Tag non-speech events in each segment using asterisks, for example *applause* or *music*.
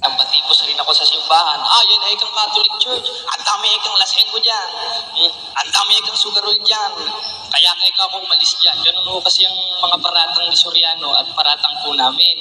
Nampatikos rin ako sa simbahan. Ah, yan ay kang Catholic Church. Ang dami ay kang lasenggo dyan. Hmm, Ang dami ay kang sugarol dyan. Kaya nga ikaw ako umalis dyan. Ganun ho kasi ang mga paratang ni Soriano at paratang po namin.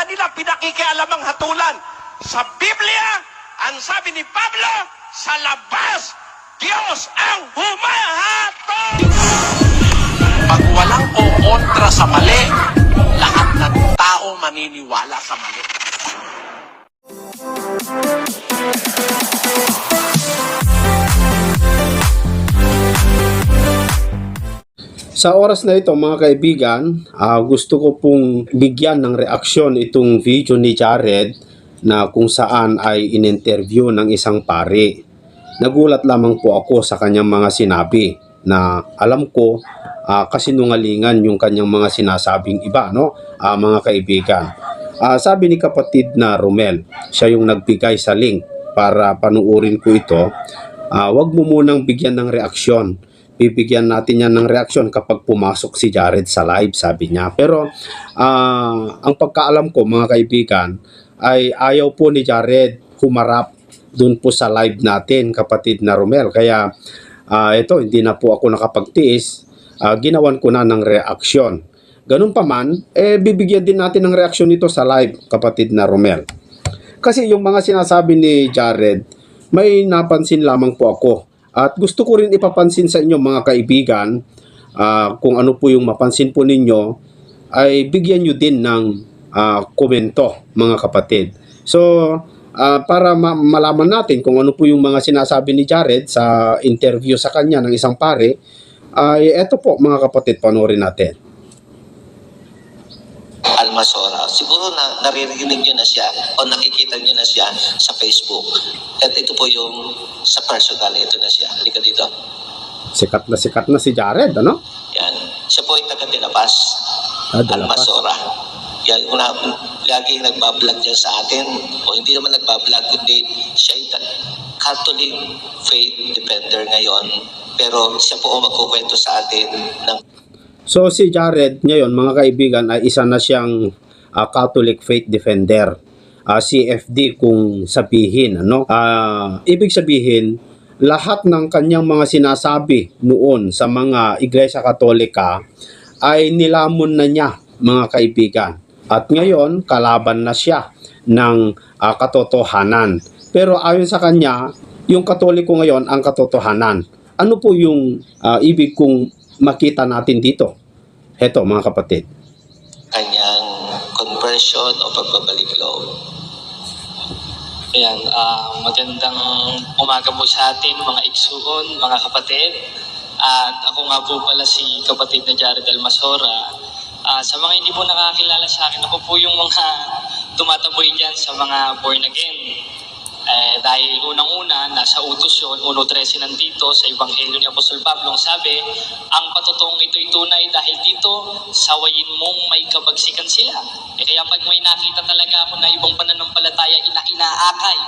Ng iglesia nila, pinakikialamang hatulan. Sa Biblia, ang sabi ni Pablo, sa labas, Diyos ang humahatol! Pag walang kukontra sa mali, lahat ng tao maniniwala sa mali. Sa oras na ito mga kaibigan, ah, gusto ko pong bigyan ng reaksyon itong video ni Jared na kung saan ay in-interview ng isang pari. Nagulat lamang po ako sa kanyang mga sinabi na alam ko ah, kasinungalingan yung kanyang mga sinasabing iba, no? Ah, mga kaibigan. Ah, sabi ni kapatid na Romel, siya yung nagbigay sa link para panuorin ko ito. Ah, wag mo munang bigyan ng reaksyon bibigyan natin yan ng reaksyon kapag pumasok si Jared sa live, sabi niya. Pero ah, ang pagkaalam ko mga kaibigan ay ayaw po ni Jared humarap dun po sa live natin, kapatid na Romel. Kaya ah, ito, hindi na po ako nakapagtiis. Ah, ginawan ko na ng reaksyon. Ganun pa man, eh bibigyan din natin ng reaksyon nito sa live, kapatid na Romel. Kasi yung mga sinasabi ni Jared, may napansin lamang po ako. At gusto ko rin ipapansin sa inyo mga kaibigan, ah, kung ano po yung mapansin po ninyo, ay bigyan nyo din ng ah, komento mga kapatid. So, ah, para ma- malaman natin kung ano po yung mga sinasabi ni Jared sa interview sa kanya ng isang pare, ay eto po mga kapatid, panoorin natin. Almasora. Siguro na naririnig nyo na siya o nakikita nyo na siya sa Facebook. At ito po yung sa personal, ito na siya. Halika dito. Sikat na sikat na si Jared, ano? Yan. Siya po ay taga De La Paz. Ah, De La Paz. Almasora. Yan, una, lagi nagbablog dyan sa atin. O hindi naman nagbablog, kundi siya ay Catholic faith defender ngayon. Pero siya po ang magkukwento sa atin ng So si Jared ngayon mga kaibigan ay isa na siyang ah, Catholic Faith Defender. Ah, CFD kung sabihin ano. Ah, ibig sabihin lahat ng kanyang mga sinasabi noon sa mga Iglesia Katolika ay nilamon na niya mga kaibigan. At ngayon kalaban na siya ng ah, katotohanan. Pero ayon sa kanya, yung Katoliko ngayon ang katotohanan. Ano po yung ah, ibig kong makita natin dito? Heto mga kapatid. kanyang conversion o pagbabalik loob. Ayan, ah, magandang umaga po sa atin mga iksuon, mga kapatid. At ako nga po pala si kapatid na Jared Almasora. Ah, sa mga hindi po nakakilala sa akin, ako po yung mga *laughs* tumataboy dyan sa mga born again. Eh, dahil unang-una, nasa utos yun, 1.13 nandito sa Ebanghelyo ni Apostol Pablo, sabi, ang patotoong ito'y tunay dahil dito, sawayin mong may kabagsikan sila. Eh, kaya pag may nakita talaga ako na ibang pananampalataya, ina-inaakay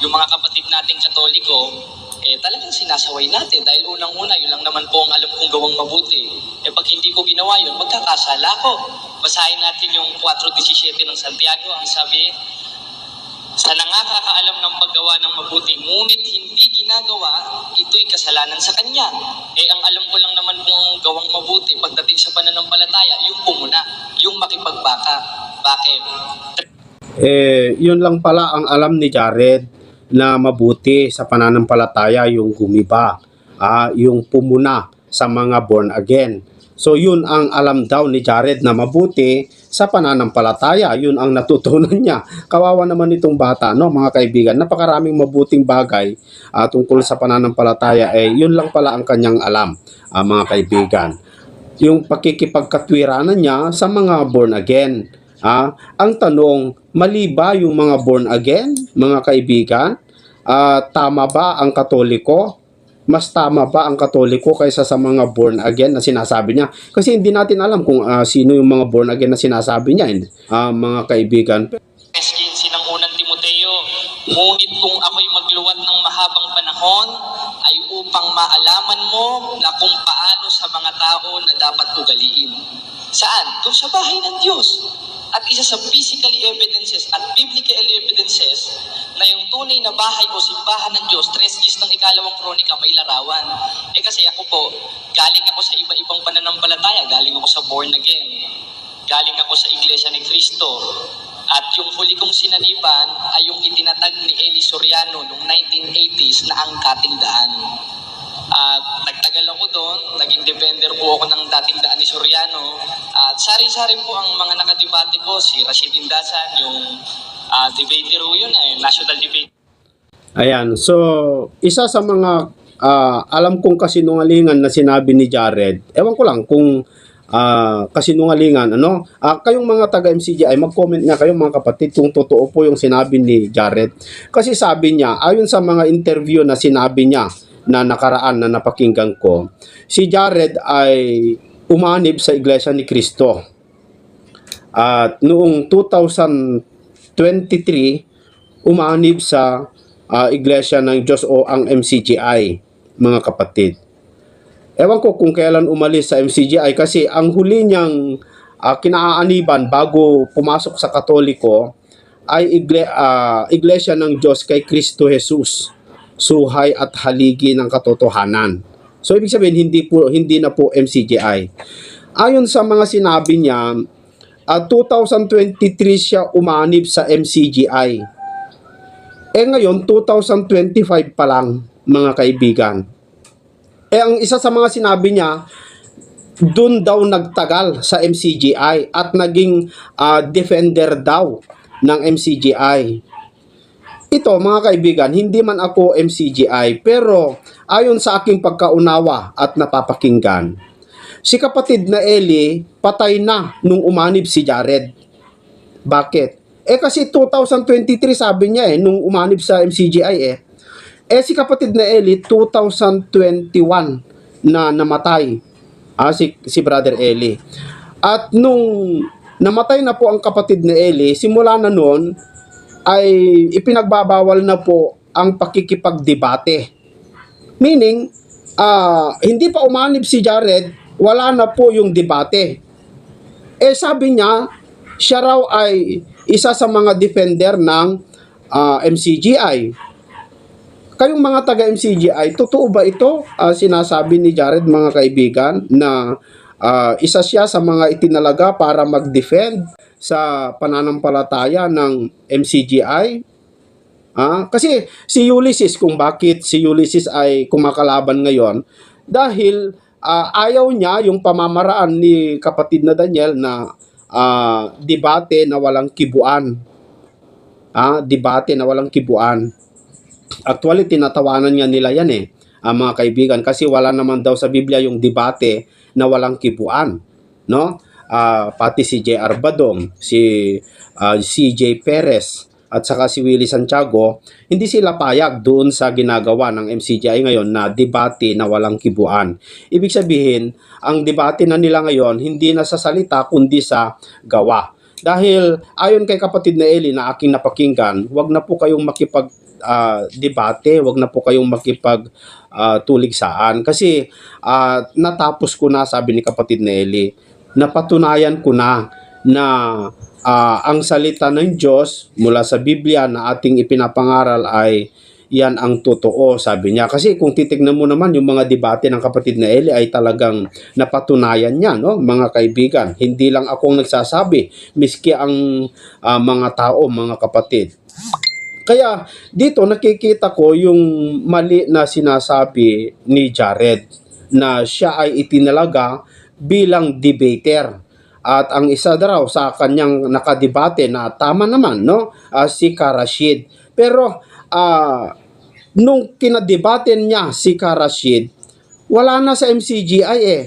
yung mga kapatid nating katoliko, eh talagang sinasaway natin dahil unang-una, yun lang naman po ang alam kong gawang mabuti. Eh pag hindi ko ginawa yun, magkakasala ko. Basahin natin yung 4.17 ng Santiago, ang sabi, sa nangakakaalam ng paggawa ng mabuti, ngunit hindi ginagawa, ito'y kasalanan sa kanya. Eh, ang alam ko lang naman kung gawang mabuti, pagdating sa pananampalataya, yung pumuna, yung makipagbaka. Bakit? Eh, yun lang pala ang alam ni Jared na mabuti sa pananampalataya yung gumiba, ah, yung pumuna sa mga born again. So yun ang alam daw ni Jared na mabuti sa pananampalataya. Yun ang natutunan niya. Kawawa naman itong bata, no, mga kaibigan. Napakaraming mabuting bagay ah, tungkol sa pananampalataya. Eh, yun lang pala ang kanyang alam, ah, mga kaibigan. Yung pakikipagkatwiranan niya sa mga born again. Ah, ang tanong, mali ba yung mga born again, mga kaibigan? Ah, tama ba ang katoliko? Mas tama ba ang katoliko kaysa sa mga born again na sinasabi niya? Kasi hindi natin alam kung ah, sino yung mga born again na sinasabi niya, eh, ah, mga kaibigan. Verse 15 ng unang Timoteo, Ngunit kung ako'y magluwat ng mahabang panahon, ay upang maalaman mo na kung paano sa mga tao na dapat ugaliin. Saan? Doon sa bahay ng Diyos. At isa sa physically evidences at biblically evidences na yung tunay na bahay o simbahan ng Diyos, tres gis ng ikalawang kronika, may larawan. Eh kasi ako po, galing ako sa iba-ibang pananampalataya, galing ako sa born again. Galing ako sa Iglesia ni Cristo. At yung huli kong sinaniban ay yung itinatag ni Eli Soriano noong 1980s na ang kating daan. At nagtagal ako doon, naging defender po ako ng dating daan ni Soriano. At sari-sari po ang mga nakadebate ko, si Rashid Indasan, yung uh, debater po yun, eh, national debate. Ayan, so isa sa mga ah, alam kong kasinungalingan na sinabi ni Jared, ewan ko lang kung ah, kasinungalingan, ano? Ah, kayong mga taga MCGI, mag-comment nga kayo mga kapatid kung totoo po yung sinabi ni Jared. Kasi sabi niya, ayon sa mga interview na sinabi niya na nakaraan na napakinggan ko, si Jared ay umanib sa Iglesia ni Cristo. At noong 2023, umanib sa ah, Iglesia ng Diyos o ang MCGI, mga kapatid. Ewan ko kung kailan umalis sa MCGI kasi ang huli niyang ah, kinaaaniban bago pumasok sa Katoliko ay igle, ah, Iglesia ng Diyos kay Kristo Jesus, suhay at haligi ng katotohanan. So ibig sabihin hindi po hindi na po MCGI. Ayon sa mga sinabi niya, ah, 2023 siya umanib sa MCGI. Eh ngayon, 2025 pa lang, mga kaibigan. Eh ang isa sa mga sinabi niya, doon daw nagtagal sa MCGI at naging ah, defender daw ng MCGI. Ito mga kaibigan, hindi man ako MCGI pero ayon sa aking pagkaunawa at napapakinggan, si kapatid na Eli patay na nung umanib si Jared. Bakit? Eh kasi 2023 sabi niya eh, nung umanib sa MCGI eh. Eh si kapatid na Eli, 2021 na namatay. Ah, si, si Brother Eli. At nung namatay na po ang kapatid na Eli, simula na noon ay ipinagbabawal na po ang pakikipagdebate. Meaning, ah, hindi pa umanib si Jared, wala na po yung debate. Eh sabi niya, siya raw ay isa sa mga defender ng ah, MCGI. Kayong mga taga MCGI, totoo ba ito? Ah, sinasabi ni Jared mga kaibigan na ah, isa siya sa mga itinalaga para mag-defend sa pananampalataya ng MCGI. Ah, kasi si Ulysses kung bakit si Ulysses ay kumakalaban ngayon dahil ah, ayaw niya yung pamamaraan ni kapatid na Daniel na ah, debate na walang kibuan. Ah, debate na walang kibuan. Actually, tinatawanan nga nila yan eh, ang mga kaibigan, kasi wala naman daw sa Biblia yung debate na walang kibuan. No? Ah, pati si J.R. Badong, si ah, CJ Perez, at saka si Willie Santiago, hindi sila payag doon sa ginagawa ng MCGI ngayon na debate na walang kibuan. Ibig sabihin, ang debate na nila ngayon, hindi na sa salita, kundi sa gawa. Dahil ayon kay kapatid na Eli na aking napakinggan, wag na po kayong makipag ah, debate, wag na po kayong makipag ah, tuligsaan kasi ah, natapos ko na sabi ni kapatid na Eli, napatunayan ko na na ah, ang salita ng Diyos mula sa Biblia na ating ipinapangaral ay yan ang totoo, sabi niya. Kasi kung titignan mo naman yung mga debate ng kapatid na Eli ay talagang napatunayan niya, no? mga kaibigan. Hindi lang akong nagsasabi, miski ang ah, mga tao, mga kapatid. Kaya dito nakikita ko yung mali na sinasabi ni Jared na siya ay itinalaga bilang debater. At ang isa daw sa kanyang nakadebate na tama naman, no? Ah, si Karashid. Pero ah, nung kinadebate niya si Karashid, wala na sa MCGI eh.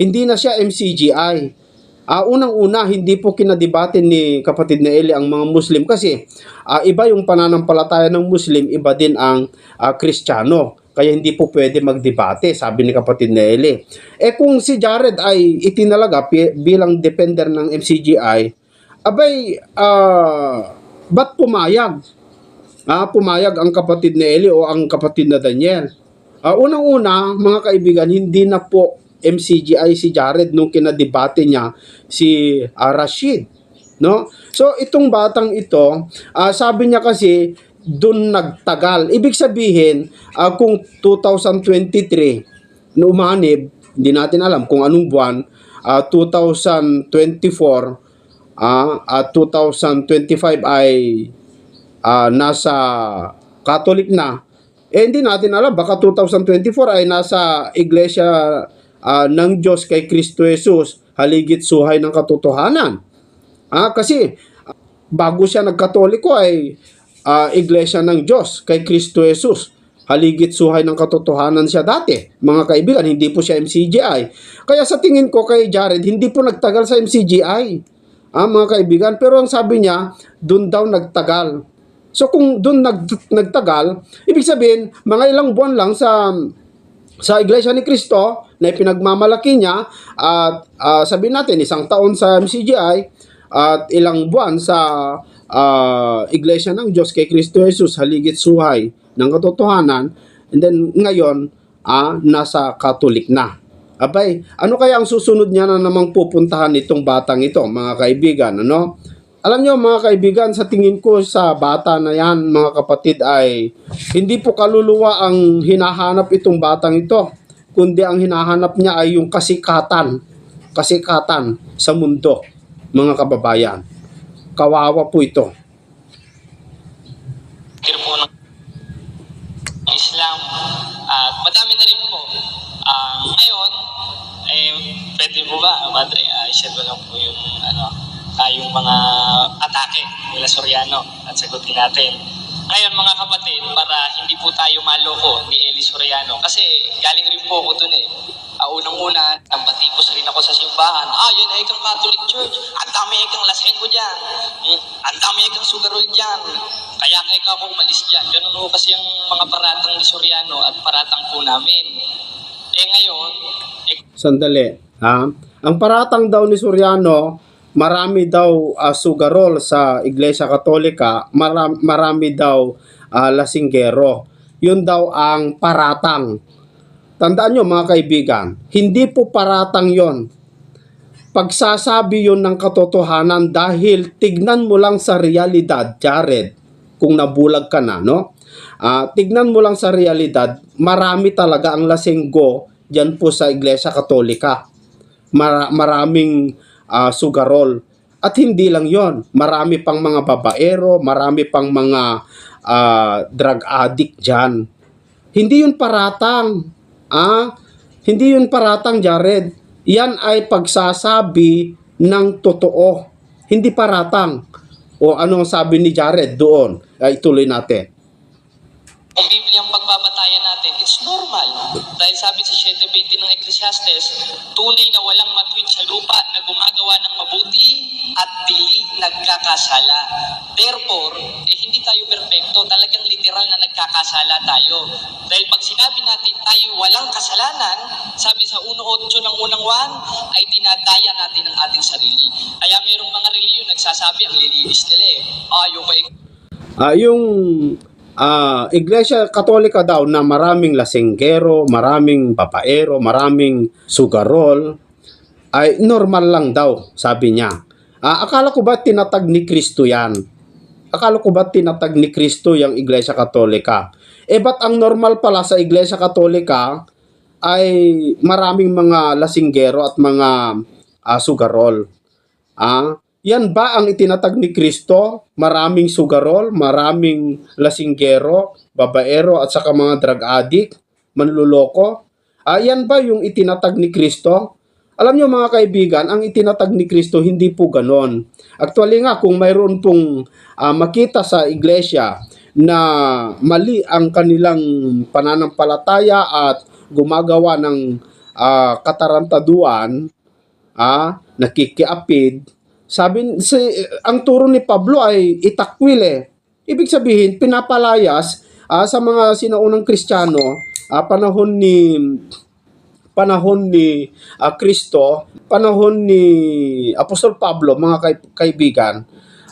Hindi na siya MCGI. Ah, unang-una, hindi po kinadebate ni kapatid na Eli ang mga Muslim kasi ah, iba yung pananampalataya ng Muslim, iba din ang ah, Kristiyano. Kaya hindi po pwede magdebate, sabi ni kapatid na Eli. Eh kung si Jared ay itinalaga bilang defender ng MCGI, abay, ah, ba't pumayag? Ah, pumayag ang kapatid na Eli o ang kapatid na Daniel. Ah, unang-una, mga kaibigan, hindi na po MCGI si Jared nung kinadebate niya si ah, Rashid. No? So itong batang ito, ah, sabi niya kasi doon nagtagal. Ibig sabihin, ah, kung 2023 na umanib, hindi natin alam kung anong buwan, ah, 2024 ah, at 2025 ay ah, nasa Catholic na, eh hindi natin alam, baka 2024 ay nasa Iglesia ah, ng Diyos kay Kristo Jesus, haligit suhay ng katotohanan. Ah, kasi bago siya nagkatoliko ay ah, Iglesia ng Diyos kay Kristo Jesus. Haligit suhay ng katotohanan siya dati. Mga kaibigan, hindi po siya MCGI. Kaya sa tingin ko kay Jared, hindi po nagtagal sa MCGI. Ah, mga kaibigan, pero ang sabi niya, doon daw nagtagal. So kung doon nag, nagtagal, ibig sabihin, mga ilang buwan lang sa sa Iglesia ni Cristo na pinagmamalaki niya at ah, sabihin natin isang taon sa MCGI at ilang buwan sa ah, Iglesia ng Diyos kay Kristo Jesus haligit suhay ng katotohanan and then ngayon ah, nasa Catholic na. Abay, ano kaya ang susunod niya na namang pupuntahan itong batang ito, mga kaibigan, ano? Alam niyo mga kaibigan, sa tingin ko sa bata na yan, mga kapatid, ay hindi po kaluluwa ang hinahanap itong batang ito, kundi ang hinahanap niya ay yung kasikatan, kasikatan sa mundo, mga kababayan. Kawawa po ito. Po ng Islam at madami na rin po. Ah, ngayon, eh, pwede po ba, Madre, uh, i-share ko lang po yung, ano, ah, yung mga atake nila Soriano at sagutin natin. Ngayon mga kapatid, para hindi po tayo maloko ni Eli Soriano, kasi galing rin po ako dun eh. Uh, Unang-una, nabatikos rin ako sa simbahan. Ah, yun ay kang Catholic Church. Ang dami ay kang lasengo dyan. Hmm, Ang dami ay kang sugarol dyan. Kaya kaya ka akong malis dyan. Ganun ho kasi ang mga paratang ni Soriano at paratang po namin. Eh ngayon, eh, Sandali. Ha? Ang paratang daw ni Soriano, marami daw ah, sugarol sa Iglesia Katolika, marami, marami daw ah, lasinggero. Yun daw ang paratang. Tandaan nyo mga kaibigan, hindi po paratang yon. Pagsasabi yon ng katotohanan dahil tignan mo lang sa realidad, Jared, kung nabulag ka na, no? Ah, tignan mo lang sa realidad, marami talaga ang lasenggo diyan po sa Iglesia Katolika. Mara- maraming ah, sugarol. At hindi lang yon, marami pang mga babaero, marami pang mga ah, drug addict diyan. Hindi yun paratang. Ah, hindi yun paratang, Jared. Yan ay pagsasabi ng totoo. Hindi paratang. O anong sabi ni Jared doon? Ay, ituloy natin. Ang Biblia ang pagbabatayan natin, it's normal. Dahil sabi sa 7.20 ng Ecclesiastes, tunay na walang matwid sa lupa na gumagawa ng mabuti at dili nagkakasala. Therefore, eh, hindi tayo perfecto. Talagang literal na nagkakasala tayo. Dahil pag sinabi natin tayo walang kasalanan, sabi sa 1.8 ng unang 1, ay dinadaya natin ang ating sarili. Kaya mayroong mga reliyon nagsasabi, ang lilinis nila eh. Ayoko eh, Ah, yung ah, Iglesia Katolika daw na maraming lasenggero, maraming papaero, maraming sugarol, ay normal lang daw, sabi niya. Ah, akala ko ba tinatag ni Kristo yan? Akala ko ba tinatag ni Kristo yung Iglesia Katolika? Eh ba't ang normal pala sa Iglesia Katolika ay maraming mga lasinggero at mga ah, sugarol? Ah, yan ba ang itinatag ni Kristo? Maraming sugarol, maraming lasinggero, babaero at saka mga drug addict, manluloko? Ah, yan ba yung itinatag ni Kristo? Alam nyo mga kaibigan, ang itinatag ni Kristo hindi po ganon. Actually nga, kung mayroon pong ah, makita sa iglesia na mali ang kanilang pananampalataya at gumagawa ng ah, katarantaduan, ah, nakikiapid, sabi, si, ang turo ni Pablo ay itakwil eh. Ibig sabihin, pinapalayas ah, sa mga sinaunang Kristiyano, ah, panahon ni panahon ni ah, Kristo, panahon ni Apostol Pablo, mga kay- kaibigan,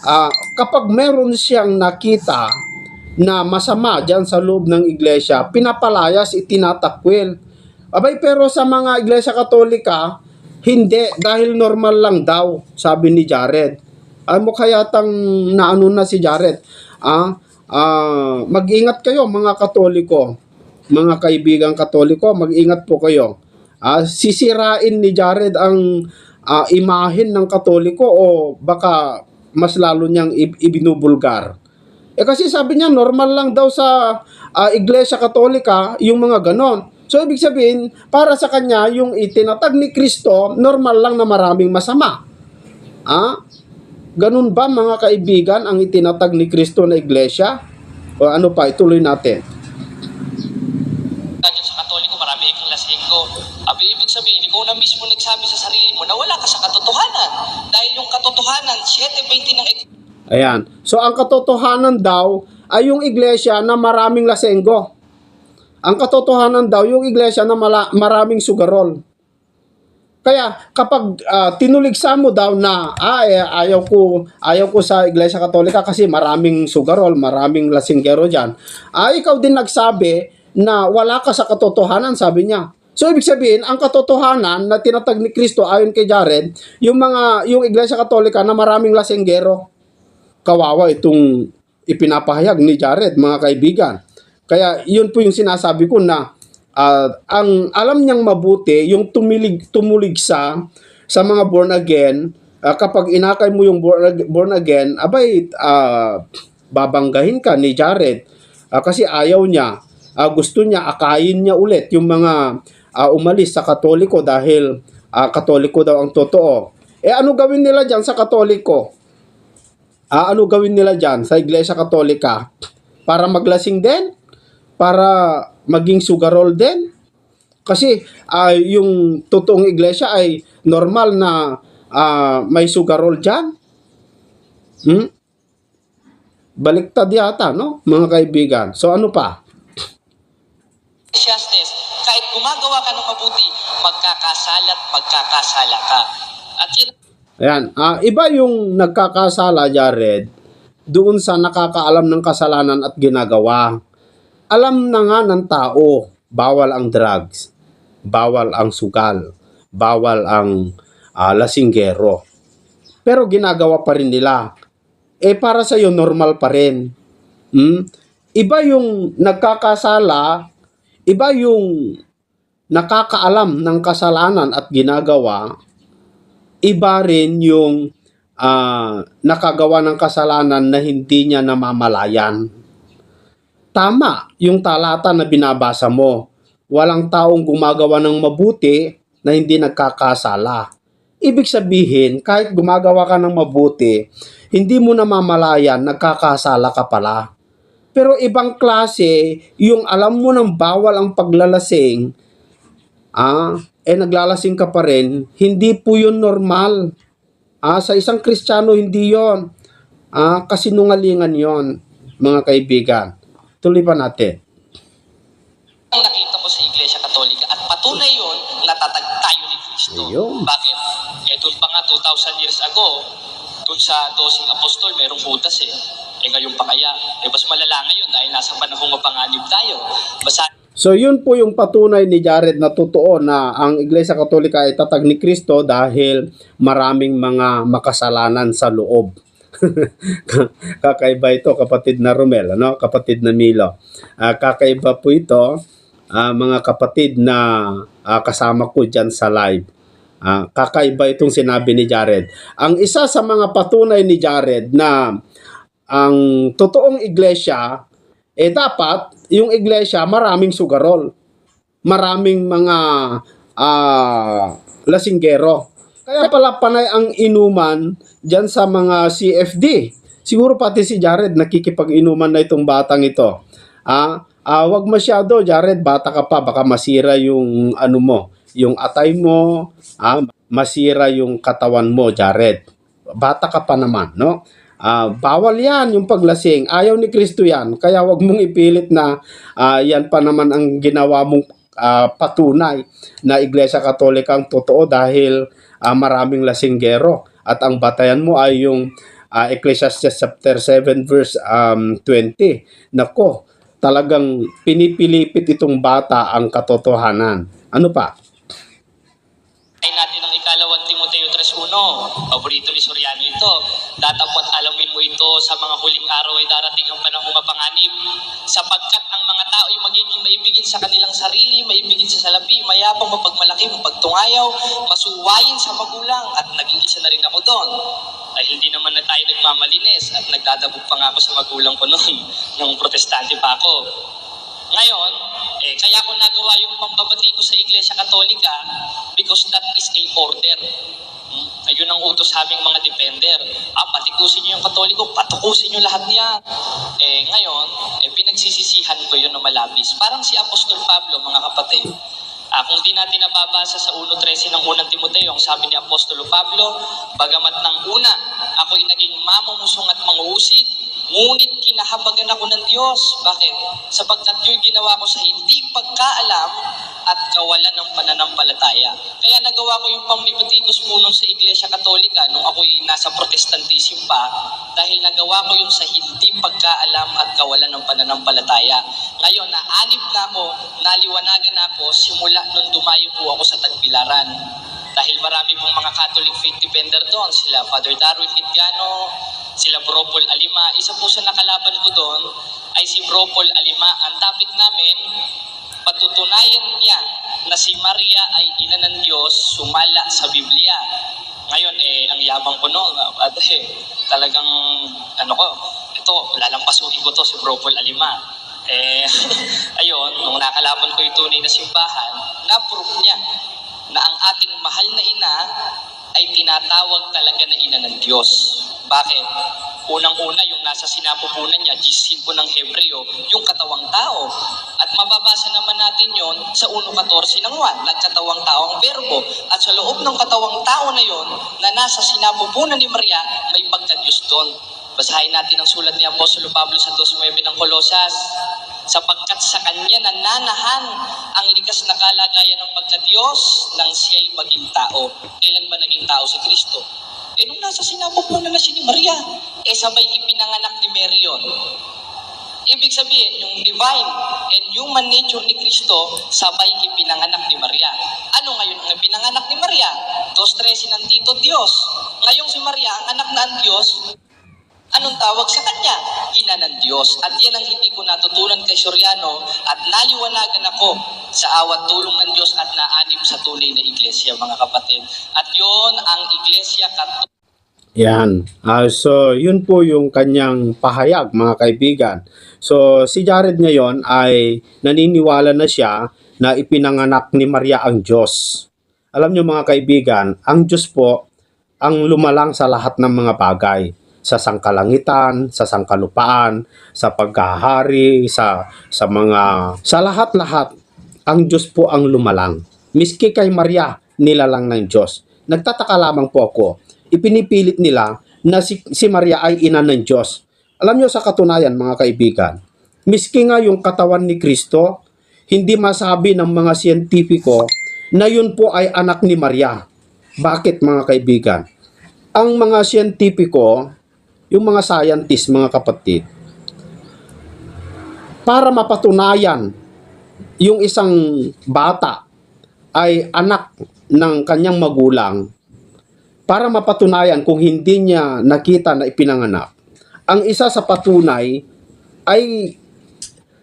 ah, kapag meron siyang nakita na masama dyan sa loob ng iglesia, pinapalayas, itinatakwil. Abay, pero sa mga iglesia katolika, hindi, dahil normal lang daw, sabi ni Jared. Ay mo kaya tang naano na si Jared. Ah, ah, mag-ingat kayo mga katoliko, mga kaibigang katoliko, mag-ingat po kayo. Ah, sisirain ni Jared ang ah, imahen ng katoliko o baka mas lalo niyang ibinubulgar. Eh kasi sabi niya normal lang daw sa ah, Iglesia Katolika yung mga ganon. So ibig sabihin, para sa kanya yung itinatag ni Kristo, normal lang na maraming masama. Ah? Ganun ba mga kaibigan ang itinatag ni Kristo na Iglesia? O ano pa, ituloy natin. Sa katoliko, marami ikang lasinggo. Abi, ibig sabihin, ikaw na mismo nagsabi sa sarili mo na wala ka sa katotohanan. Dahil yung katotohanan, 7.20 ng Ayan. So ang katotohanan daw ay yung iglesia na maraming lasenggo. Ang katotohanan daw yung iglesia na mala- maraming sugarol. Kaya kapag ah, tinuligsa mo daw na ah, eh, ayaw ko ayaw ko sa Iglesia Katolika kasi maraming sugarol, maraming lasinggero diyan. Ah, ikaw din nagsabi na wala ka sa katotohanan, sabi niya. So ibig sabihin, ang katotohanan na tinatag ni Kristo ayon kay Jared, yung mga yung Iglesia Katolika na maraming lasinggero. Kawawa itong ipinapahayag ni Jared, mga kaibigan. Kaya yun po yung sinasabi ko na ah, ang alam niyang mabuti yung tumilig tumulig sa sa mga born again ah, kapag inakay mo yung born, born again abay ah, babanggahin ka ni Jared. Ah, kasi ayaw niya. Ah, gusto niya akayin niya ulit yung mga ah, umalis sa katoliko dahil ah, katoliko daw ang totoo. Eh ano gawin nila diyan sa katoliko? Ah, ano gawin nila diyan sa Iglesia Katolika? Para maglasing din para maging sugarol din. Kasi ah, yung totoong iglesia ay normal na ah, may sugarol dyan. Hmm? Baliktad yata, no? Mga kaibigan. So ano pa? Ecclesiastes, kahit gumagawa ka ng mabuti, magkakasala at magkakasala ka. At yun Ayan. Ah, iba yung nagkakasala, Jared, doon sa nakakaalam ng kasalanan at ginagawa. Alam na nga ng tao, bawal ang drugs, bawal ang sugal, bawal ang ah, lasinggero. Pero ginagawa pa rin nila. Eh para sa iyo normal pa rin. Hmm? Iba yung nagkakasala, iba yung nakakaalam ng kasalanan at ginagawa, iba rin yung ah, nakagawa ng kasalanan na hindi niya namamalayan. Tama yung talata na binabasa mo. Walang taong gumagawa ng mabuti na hindi nagkakasala. Ibig sabihin, kahit gumagawa ka ng mabuti, hindi mo namamalayan, nagkakasala ka pala. Pero ibang klase, yung alam mo ng bawal ang paglalasing, ah, eh naglalasing ka pa rin, hindi po yun normal. Ah, sa isang Kristiyano, hindi yon. Ah, kasinungalingan yon, mga kaibigan. Tuloy pa natin. ang nakita ko sa Iglesia Katolika at patunay yon natatag tayo ni Kristo. Ayun. Bakit? Eh doon pa nga 2,000 years ago, doon sa dosing apostol, merong butas eh. Eh ngayon pa kaya, eh mas malala ngayon dahil nasa panahong mapanganib tayo. Basta So yun po yung patunay ni Jared na totoo na ang Iglesia Katolika ay tatag ni Kristo dahil maraming mga makasalanan sa loob. *laughs* kakaiba ito kapatid na Romel, ano? kapatid na Milo. Ah, kakaiba po ito ah, mga kapatid na ah, kasama ko dyan sa live. Ah, kakaiba itong sinabi ni Jared. Ang isa sa mga patunay ni Jared na ang totoong iglesia eh dapat yung iglesia maraming sugarol. Maraming mga ah, lasinggero. Kaya pala panay ang inuman dyan sa mga CFD. Siguro pati si Jared nakikipag-inuman na itong batang ito. Ah, ah wag masyado Jared, bata ka pa baka masira yung ano mo, yung atay mo, ah, masira yung katawan mo Jared. Bata ka pa naman, no? Ah, bawal yan yung paglasing. Ayaw ni Kristo yan. Kaya wag mong ipilit na ah, yan pa naman ang ginawa mong ah, patunay na Iglesia Katolika ang totoo dahil ah, maraming lasinggero at ang batayan mo ay yung ah, Ecclesiastes chapter 7 verse um, 20. Nako, talagang pinipilipit itong bata ang katotohanan. Ano pa? ay ikalawang Timoteo 3.1. Paborito ni Soriano ito. Datapot alamin mo ito sa mga huling araw ay darating ang panahong mapanganib. Sapagkat ang mga tao ay magiging maibigin sa kanilang sarili, maibigin sa salapi, mayapang, mapagmalaki, mapagtungayaw, masuwayin sa magulang. At naging isa na rin ako doon. Dahil hindi naman na tayo nagmamalinis at nagdadabog pa nga ako sa magulang ko noon *laughs* nung protestante pa ako. Ngayon, eh, kaya ko nagawa yung pambabati ko sa Iglesia Katolika because that is a order. Hmm? Ayun ang utos sa aming mga defender. Ah, patikusin niyo yung Katoliko, patukusin niyo lahat niya. Eh, ngayon, eh, pinagsisisihan ko yun na malabis. Parang si Apostol Pablo, mga kapatid. Ah, kung di natin nababasa sa 1.13 ng unang Timoteo, ang sabi ni Apostolo Pablo, bagamat ng una, ako'y naging mamumusong at manguusig, ngunit kinahabagan ako ng Diyos. Bakit? Sapagkat yun ginawa ko sa hindi pagkaalam at kawalan ng pananampalataya. Kaya nagawa ko yung pambibatikos po nun sa Iglesia Katolika nung ako'y nasa protestantism pa dahil nagawa ko yun sa hindi pagkaalam at kawalan ng pananampalataya. Ngayon, naanib na ako, naliwanagan na ako simula nung dumayo po ako sa Tagbilaran. Dahil marami pong mga Catholic faith defender doon, sila Father Darwin Gitgano, sila Bropol Alima. Isa po sa nakalaban ko doon ay si Bropol Alima. Ang topic namin, patutunayan niya na si Maria ay ina ng Diyos sumala sa Biblia. Ngayon, eh, ang yabang ko noon, at eh, talagang, ano ko, ito, lalampasuhin ko to si Bropol Alima. Eh, *laughs* ayun, nung nakalaban ko yung tunay na simbahan, na-prove niya na ang ating mahal na ina ay tinatawag talaga na ina ng Diyos. Bakit? Unang-una, yung nasa sinapupunan niya, gisin po ng Hebreo, yung katawang tao. At mababasa naman natin yon sa 1.14 ng 1, nagkatawang tao ang verbo. At sa loob ng katawang tao na yon, na nasa sinapupunan ni Maria, may pagka-Diyos doon. Basahin natin ang sulat ni Apostolo Pablo sa 2.9 ng Kolosas. Sapagkat sa kanya nananahan ang likas na kalagayan ng pagka-Diyos nang siya'y maging tao. Kailan ba naging tao si Kristo? Eh nung nasa sinapupunan na siya ni Maria, eh sabay ipinanganak ni Mary. Ibig sabihin, yung divine and human nature ni Kristo, sabay ipinanganak ni Maria. Ano ngayon ang ipinanganak ni Maria? Dos tres ng Tito Diyos. Ngayong si Maria, ang anak na ang Diyos, Anong tawag sa kanya? Ina ng Diyos. At yan ang hindi ko natutunan kay Soriano at naliwanagan ako sa awat tulong ng Diyos at naanib sa tunay na iglesia, mga kapatid. At yon ang iglesia kat Yan. Ah, so, yun po yung kanyang pahayag, mga kaibigan. So, si Jared ngayon ay naniniwala na siya na ipinanganak ni Maria ang Diyos. Alam nyo mga kaibigan, ang Diyos po ang lumalang sa lahat ng mga bagay. Sa sangkalangitan, sa sangkalupaan, sa pagkahari, sa, sa mga... Sa lahat-lahat, ang Diyos po ang lumalang. Miski kay Maria, nilalang ng Diyos. Nagtataka lamang po ako, ipinipilit nila na si, si Maria ay ina ng Diyos. Alam nyo sa katunayan mga kaibigan, miski nga yung katawan ni Kristo, hindi masabi ng mga siyentipiko na yun po ay anak ni Maria. Bakit mga kaibigan? Ang mga siyentipiko, yung mga scientist, mga kapatid, para mapatunayan yung isang bata ay anak ng kanyang magulang para mapatunayan kung hindi niya nakita na ipinanganak. Ang isa sa patunay ay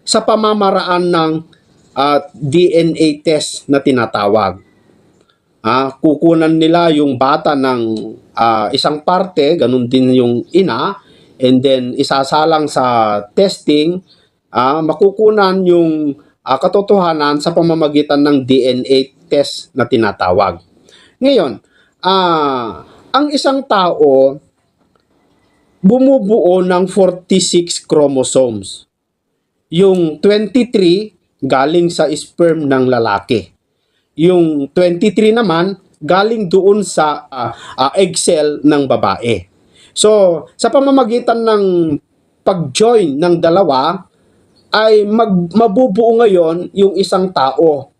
sa pamamaraan ng ah, DNA test na tinatawag. Ah, kukunan nila yung bata ng ah, isang parte, ganun din yung ina, and then isasalang sa testing, ah, makukunan yung ah, katotohanan sa pamamagitan ng DNA test na tinatawag. Ngayon, ah, ang isang tao bumubuo ng 46 chromosomes. Yung 23 galing sa sperm ng lalaki. Yung 23 naman galing doon sa ah, ah, egg cell ng babae. So, sa pamamagitan ng pag-join ng dalawa ay mag, mabubuo ngayon yung isang tao.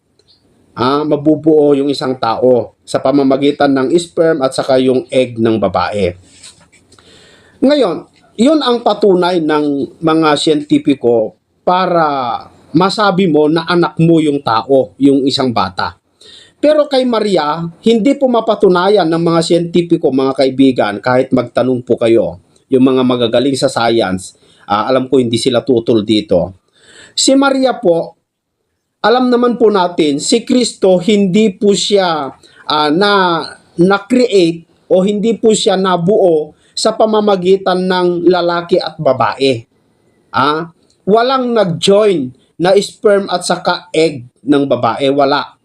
Ah, mabubuo yung isang tao sa pamamagitan ng sperm at saka yung egg ng babae. Ngayon, yun ang patunay ng mga siyentipiko para masabi mo na anak mo yung tao, yung isang bata. Pero kay Maria, hindi po mapatunayan ng mga siyentipiko, mga kaibigan, kahit magtanong po kayo, yung mga magagaling sa science, ah, alam ko hindi sila tutol dito. Si Maria po, alam naman po natin, si Kristo hindi po siya ah, na na-create o hindi po siya nabuo sa pamamagitan ng lalaki at babae. Ah, walang nag-join na sperm at saka egg ng babae, wala.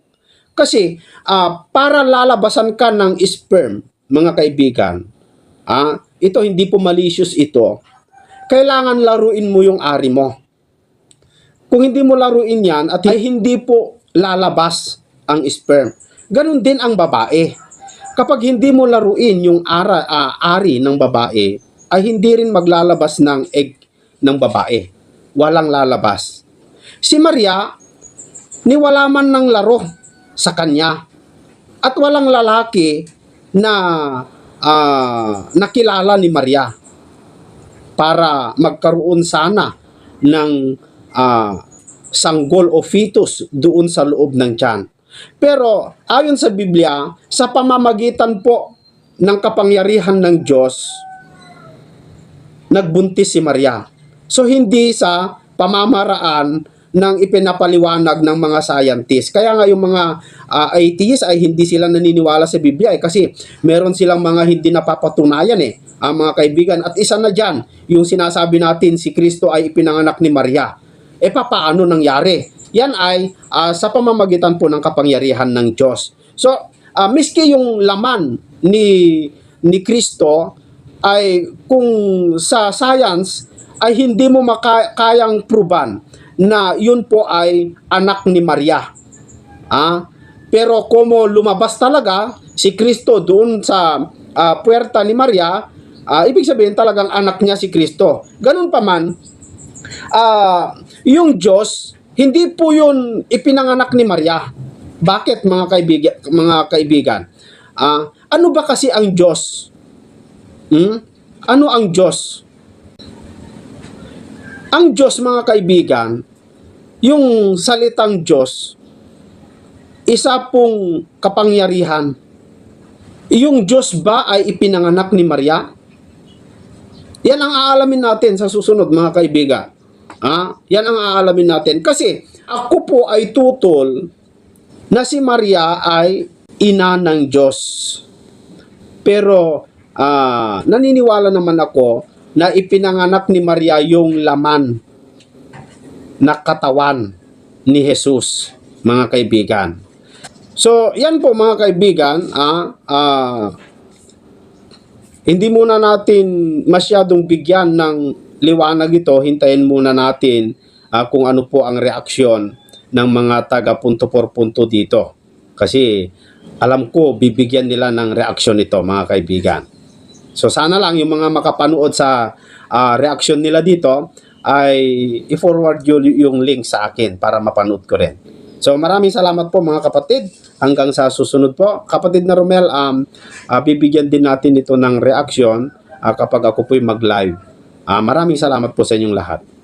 Kasi ah, para lalabasan ka ng sperm, mga kaibigan, ah, ito hindi po malicious ito. Kailangan laruin mo yung ari mo. Kung hindi mo laruin yan at ay hindi po lalabas ang sperm. Ganon din ang babae. Kapag hindi mo laruin yung ara, ah, ari ng babae, ay hindi rin maglalabas ng egg ng babae. Walang lalabas. Si Maria, niwala man ng laro sa kanya. At walang lalaki na ah, nakilala ni Maria para magkaroon sana ng ah, sanggol o fetus doon sa loob ng tiyan. Pero ayon sa Biblia, sa pamamagitan po ng kapangyarihan ng Diyos, nagbuntis si Maria. So hindi sa pamamaraan ng ipinapaliwanag ng mga scientists. Kaya nga yung mga ah, atheists ay hindi sila naniniwala sa Biblia eh, kasi meron silang mga hindi napapatunayan eh, ang mga kaibigan. At isa na dyan, yung sinasabi natin si Kristo ay ipinanganak ni Maria. E papaano nangyari? Yan ay ah, sa pamamagitan po ng kapangyarihan ng Diyos. So, ah, miski yung laman ni ni Kristo ay kung sa science ay hindi mo makayang proban na yun po ay anak ni Maria. Ah, pero como lumabas talaga si Kristo doon sa ah, puerta ni Maria, ah, ibig sabihin talagang anak niya si Kristo. Ganun pa man, ah, yung Diyos, hindi po yun ipinanganak ni Maria. Bakit mga kaibigan, mga kaibigan? Ah, ano ba kasi ang Diyos? Hmm? Ano ang Diyos? Ang Diyos mga kaibigan, yung salitang Diyos, isa pong kapangyarihan. Yung Diyos ba ay ipinanganak ni Maria? Yan ang aalamin natin sa susunod mga kaibigan. Ah, yan ang aalamin natin. Kasi ako po ay tutol na si Maria ay ina ng Diyos. Pero ah, naniniwala naman ako na ipinanganak ni Maria yung laman na katawan ni Jesus, mga kaibigan. So, yan po mga kaibigan, ah, ah, hindi muna natin masyadong bigyan ng liwanag ito, hintayin muna natin ah, kung ano po ang reaksyon ng mga taga punto por punto dito. Kasi alam ko bibigyan nila ng reaksyon ito mga kaibigan. So sana lang yung mga makapanood sa ah, reaksyon nila dito ay i-forward yun yung link sa akin para mapanood ko rin. So maraming salamat po mga kapatid. Hanggang sa susunod po. Kapatid na Romel, um, ah, bibigyan din natin ito ng reaksyon ah, kapag ako po'y mag-live. Ah, maraming salamat po sa inyong lahat.